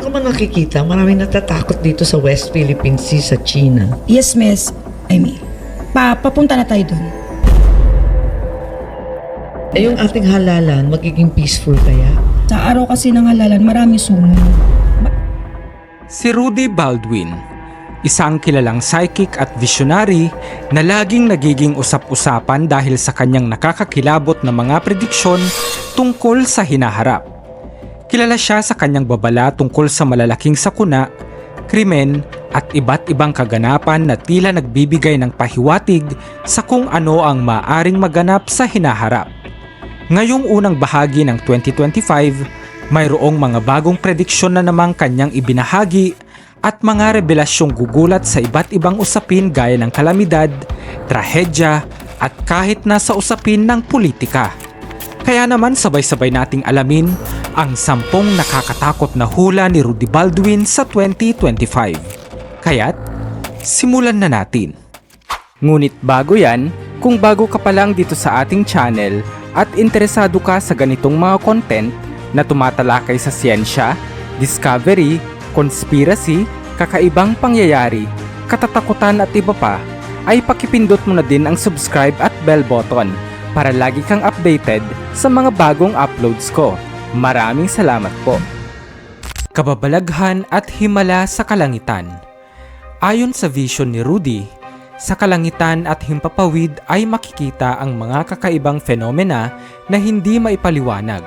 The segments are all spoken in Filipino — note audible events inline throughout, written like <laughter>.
Meron ka man nakikita, maraming natatakot dito sa West Philippine Sea sa China. Yes, miss. Amy. Pa, papunta na tayo dun. Eh yung ating halalan, magiging peaceful kaya? Sa araw kasi ng halalan, marami sumo. Si Rudy Baldwin, isang kilalang psychic at visionary na laging nagiging usap-usapan dahil sa kanyang nakakakilabot na mga prediksyon tungkol sa hinaharap. Kilala siya sa kanyang babala tungkol sa malalaking sakuna, krimen at iba't ibang kaganapan na tila nagbibigay ng pahiwatig sa kung ano ang maaring maganap sa hinaharap. Ngayong unang bahagi ng 2025, mayroong mga bagong prediksyon na namang kanyang ibinahagi at mga revelasyong gugulat sa iba't ibang usapin gaya ng kalamidad, trahedya at kahit na sa usapin ng politika. Kaya naman sabay-sabay nating alamin ang sampung nakakatakot na hula ni Rudy Baldwin sa 2025. Kaya't, simulan na natin. Ngunit bago yan, kung bago ka pa lang dito sa ating channel at interesado ka sa ganitong mga content na tumatalakay sa siyensya, discovery, conspiracy, kakaibang pangyayari, katatakutan at iba pa, ay pakipindot mo na din ang subscribe at bell button para lagi kang updated sa mga bagong uploads ko. Maraming salamat po. Kababalaghan at himala sa kalangitan Ayon sa vision ni Rudy, sa kalangitan at himpapawid ay makikita ang mga kakaibang fenomena na hindi maipaliwanag.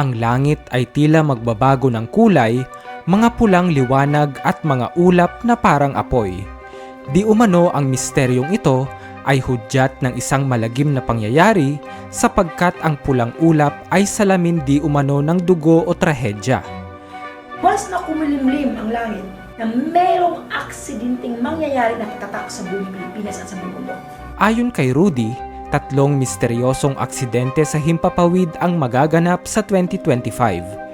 Ang langit ay tila magbabago ng kulay, mga pulang liwanag at mga ulap na parang apoy. Di umano ang misteryong ito ay hudyat ng isang malagim na pangyayari sapagkat ang pulang ulap ay salamin di umano ng dugo o trahedya. Once na kumilimlim ang langit na mayroong aksidenteng mangyayari na katatak sa buong Pilipinas at sa buong mundo. Ayon kay Rudy, tatlong misteryosong aksidente sa himpapawid ang magaganap sa 2025.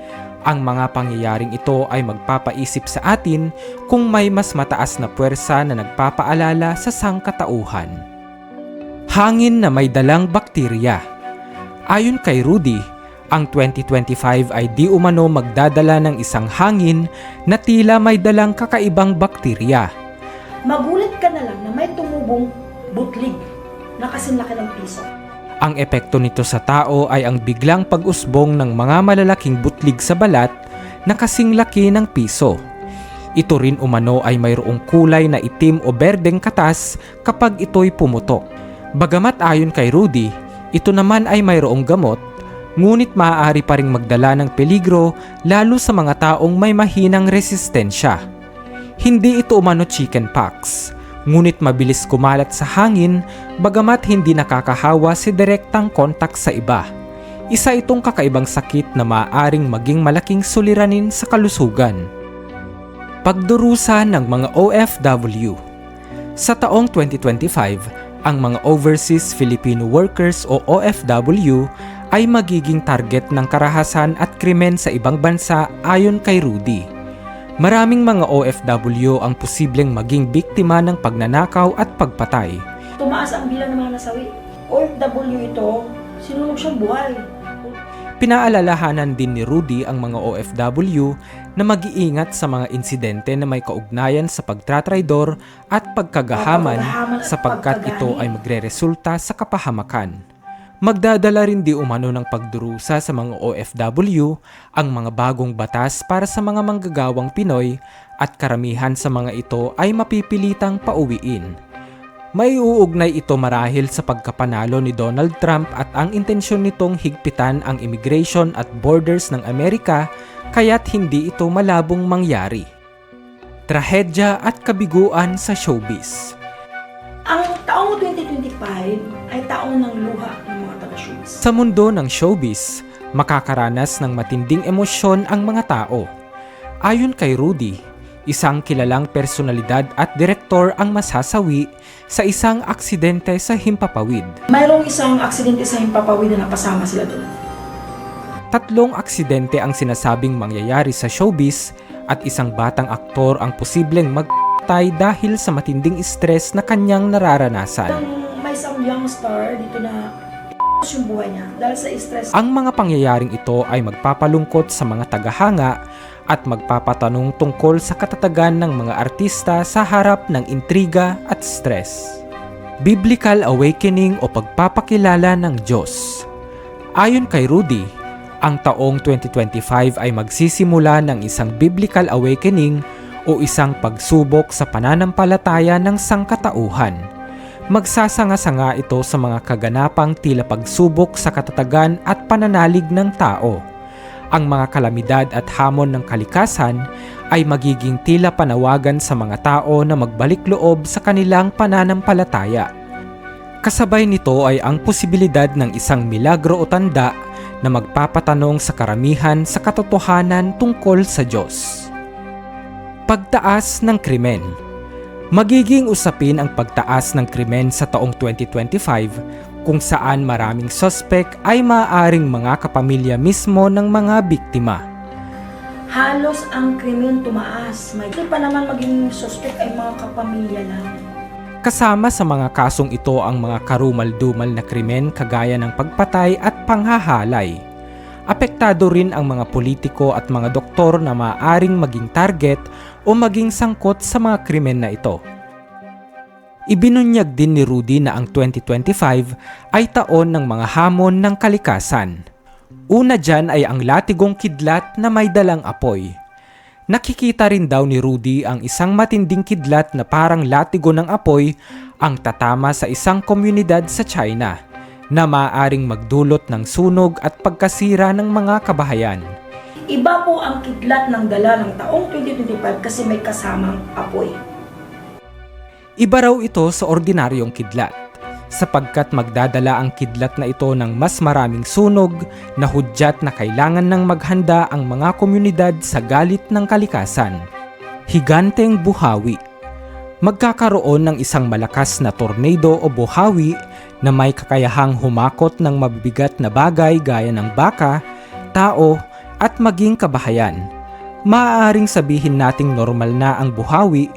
Ang mga pangyayaring ito ay magpapaisip sa atin kung may mas mataas na puwersa na nagpapaalala sa sangkatauhan. Hangin na may dalang bakterya. Ayon kay Rudy, ang 2025 ay di umano magdadala ng isang hangin na tila may dalang kakaibang bakterya. Magulat ka na lang na may tumubong butlig na kasinlaki ng piso. Ang epekto nito sa tao ay ang biglang pag-usbong ng mga malalaking butlig sa balat na kasing laki ng piso. Ito rin umano ay mayroong kulay na itim o berdeng katas kapag ito'y pumutok. Bagamat ayon kay Rudy, ito naman ay mayroong gamot, ngunit maaari pa ring magdala ng peligro lalo sa mga taong may mahinang resistensya. Hindi ito umano chickenpox, ngunit mabilis kumalat sa hangin bagamat hindi nakakahawa si direktang kontak sa iba. Isa itong kakaibang sakit na maaaring maging malaking suliranin sa kalusugan. Pagdurusa ng mga OFW Sa taong 2025, ang mga Overseas Filipino Workers o OFW ay magiging target ng karahasan at krimen sa ibang bansa ayon kay Rudy. Maraming mga OFW ang posibleng maging biktima ng pagnanakaw at pagpatay. Tumaas ang bilang ng mga nasawi. OFW ito, sinunog siyang buhay. Pinaalalahanan din ni Rudy ang mga OFW na mag-iingat sa mga insidente na may kaugnayan sa pagtratraidor at pagkagahaman Pagkagahaman at sapagkat ito ay magreresulta sa kapahamakan. Magdadala rin di umano ng pagdurusa sa mga OFW ang mga bagong batas para sa mga manggagawang Pinoy at karamihan sa mga ito ay mapipilitang pauwiin. May uugnay ito marahil sa pagkapanalo ni Donald Trump at ang intensyon nitong higpitan ang immigration at borders ng Amerika kaya't hindi ito malabong mangyari. Trahedya at kabiguan sa showbiz. Ang taong 2025 ay taong ng luha ng mga taga-showbiz. Sa mundo ng showbiz, makakaranas ng matinding emosyon ang mga tao. Ayon kay Rudy, isang kilalang personalidad at direktor ang masasawi sa isang aksidente sa Himpapawid. Mayroong isang aksidente sa himpapawid na napasama sila doon. Tatlong aksidente ang sinasabing mangyayari sa showbiz at isang batang aktor ang posibleng magpatay dahil sa matinding stress na kanyang nararanasan. May isang young star dito na <laughs> yung buhay niya dahil sa stress. Ang mga pangyayaring ito ay magpapalungkot sa mga tagahanga at magpapatanong tungkol sa katatagan ng mga artista sa harap ng intriga at stress. Biblical Awakening o pagpapakilala ng Diyos. Ayon kay Rudy, ang taong 2025 ay magsisimula ng isang biblical awakening o isang pagsubok sa pananampalataya ng sangkatauhan. Magsasanga-sanga ito sa mga kaganapang tila pagsubok sa katatagan at pananalig ng tao. Ang mga kalamidad at hamon ng kalikasan ay magiging tila panawagan sa mga tao na magbalik loob sa kanilang pananampalataya. Kasabay nito ay ang posibilidad ng isang milagro o tanda na magpapatanong sa karamihan sa katotohanan tungkol sa Diyos. Pagtaas ng krimen Magiging usapin ang pagtaas ng krimen sa taong 2025 kung saan maraming sospek ay maaaring mga kapamilya mismo ng mga biktima. Halos ang krimen tumaas. May di pa naman maging suspect ay mga kapamilya lang. Kasama sa mga kasong ito ang mga karumal-dumal na krimen kagaya ng pagpatay at panghahalay. Apektado rin ang mga politiko at mga doktor na maaaring maging target o maging sangkot sa mga krimen na ito. Ibinunyag din ni Rudy na ang 2025 ay taon ng mga hamon ng kalikasan. Una dyan ay ang latigong kidlat na may dalang apoy. Nakikita rin daw ni Rudy ang isang matinding kidlat na parang latigo ng apoy ang tatama sa isang komunidad sa China na maaaring magdulot ng sunog at pagkasira ng mga kabahayan. Iba po ang kidlat ng dala ng taong 2025 kasi may kasamang apoy. Iba raw ito sa ordinaryong kidlat sapagkat magdadala ang kidlat na ito ng mas maraming sunog na hudyat na kailangan ng maghanda ang mga komunidad sa galit ng kalikasan. Higanteng buhawi Magkakaroon ng isang malakas na tornado o buhawi na may kakayahang humakot ng mabibigat na bagay gaya ng baka, tao, at maging kabahayan. Maaaring sabihin nating normal na ang buhawi,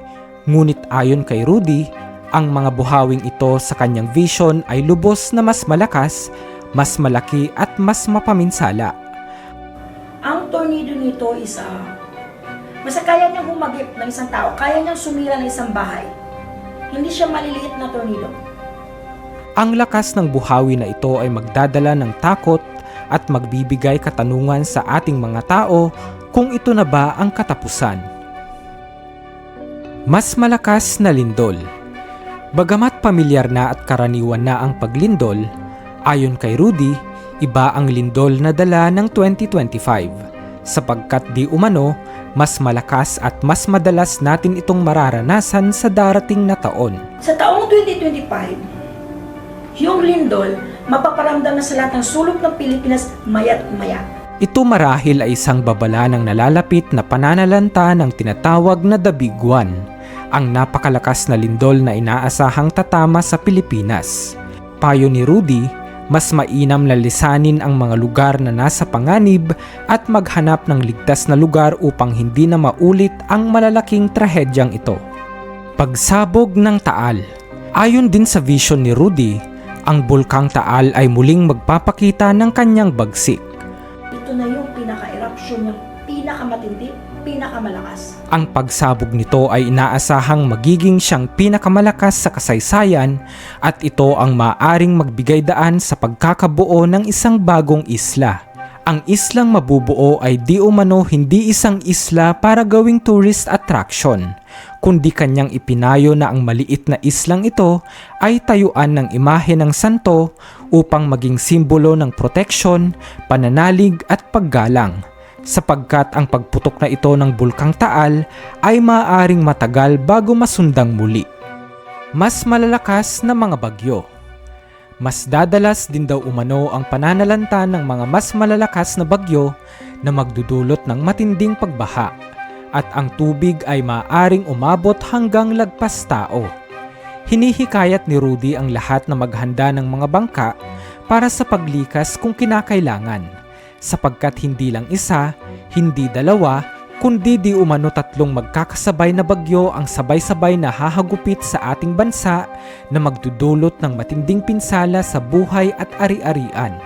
ngunit ayon kay Rudy, ang mga buhawing ito sa kanyang vision ay lubos na mas malakas, mas malaki at mas mapaminsala. Ang tornado nito is ah, basta kaya niyang humagip ng isang tao, kaya niyang sumira ng isang bahay. Hindi siya maliliit na tornado. Ang lakas ng buhawi na ito ay magdadala ng takot at magbibigay katanungan sa ating mga tao kung ito na ba ang katapusan. Mas malakas na lindol Bagamat pamilyar na at karaniwan na ang paglindol, ayon kay Rudy, iba ang lindol na dala ng 2025 sapagkat di umano mas malakas at mas madalas natin itong mararanasan sa darating na taon. Sa taong 2025, yung lindol, mapaparamdam na sa lahat ng sulok ng Pilipinas mayat maya. Ito marahil ay isang babala ng nalalapit na pananalanta ng tinatawag na The Big One, ang napakalakas na lindol na inaasahang tatama sa Pilipinas. Payo ni Rudy, mas mainam na lisanin ang mga lugar na nasa panganib at maghanap ng ligtas na lugar upang hindi na maulit ang malalaking trahedyang ito. Pagsabog ng Taal Ayon din sa vision ni Rudy, ang bulkang Taal ay muling magpapakita ng kanyang bagsik. Ito na yung pinaka-eruption niya, pinakamatindi, pinakamalakas. Ang pagsabog nito ay inaasahang magiging siyang pinakamalakas sa kasaysayan at ito ang maaring magbigay daan sa pagkakabuo ng isang bagong isla. Ang islang mabubuo ay di umano hindi isang isla para gawing tourist attraction, kundi kanyang ipinayo na ang maliit na islang ito ay tayuan ng imahe ng santo upang maging simbolo ng proteksyon, pananalig at paggalang sapagkat ang pagputok na ito ng bulkang Taal ay maaaring matagal bago masundang muli. Mas malalakas na mga bagyo. Mas dadalas din daw umano ang pananalanta ng mga mas malalakas na bagyo na magdudulot ng matinding pagbaha at ang tubig ay maaaring umabot hanggang lagpas tao. Hinihikayat ni Rudy ang lahat na maghanda ng mga bangka para sa paglikas kung kinakailangan sapagkat hindi lang isa, hindi dalawa, kundi di umano tatlong magkakasabay na bagyo ang sabay-sabay na hahagupit sa ating bansa na magdudulot ng matinding pinsala sa buhay at ari-arian.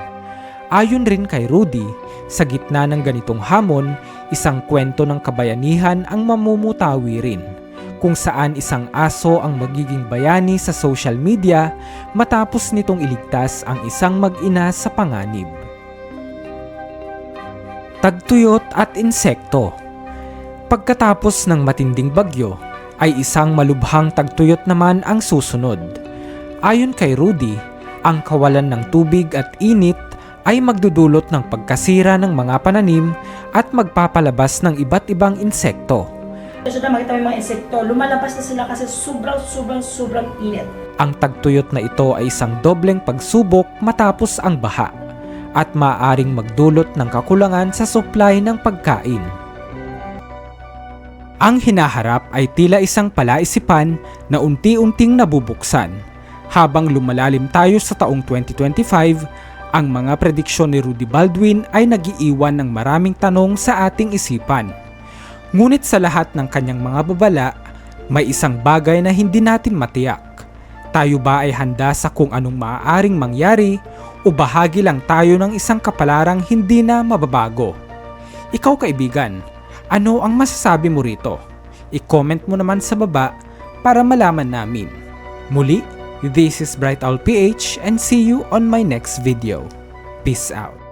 Ayon rin kay Rudy, sa gitna ng ganitong hamon, isang kwento ng kabayanihan ang mamumutawi rin kung saan isang aso ang magiging bayani sa social media matapos nitong iligtas ang isang mag-ina sa panganib. Tagtuyot at insekto Pagkatapos ng matinding bagyo, ay isang malubhang tagtuyot naman ang susunod. Ayon kay Rudy, ang kawalan ng tubig at init ay magdudulot ng pagkasira ng mga pananim at magpapalabas ng iba't ibang insekto. So na makita mo mga insekto, lumalabas na sila kasi sobrang, sobrang, sobrang init. Ang tagtuyot na ito ay isang dobleng pagsubok matapos ang baha at maaring magdulot ng kakulangan sa supply ng pagkain. Ang hinaharap ay tila isang palaisipan na unti-unting nabubuksan. Habang lumalalim tayo sa taong 2025, ang mga prediksyon ni Rudy Baldwin ay nagiiwan ng maraming tanong sa ating isipan. Ngunit sa lahat ng kanyang mga babala, may isang bagay na hindi natin matiyak. Tayo ba ay handa sa kung anong maaaring mangyari o bahagi lang tayo ng isang kapalarang hindi na mababago? Ikaw kaibigan, ano ang masasabi mo rito? I-comment mo naman sa baba para malaman namin. Muli, this is Bright Owl PH and see you on my next video. Peace out.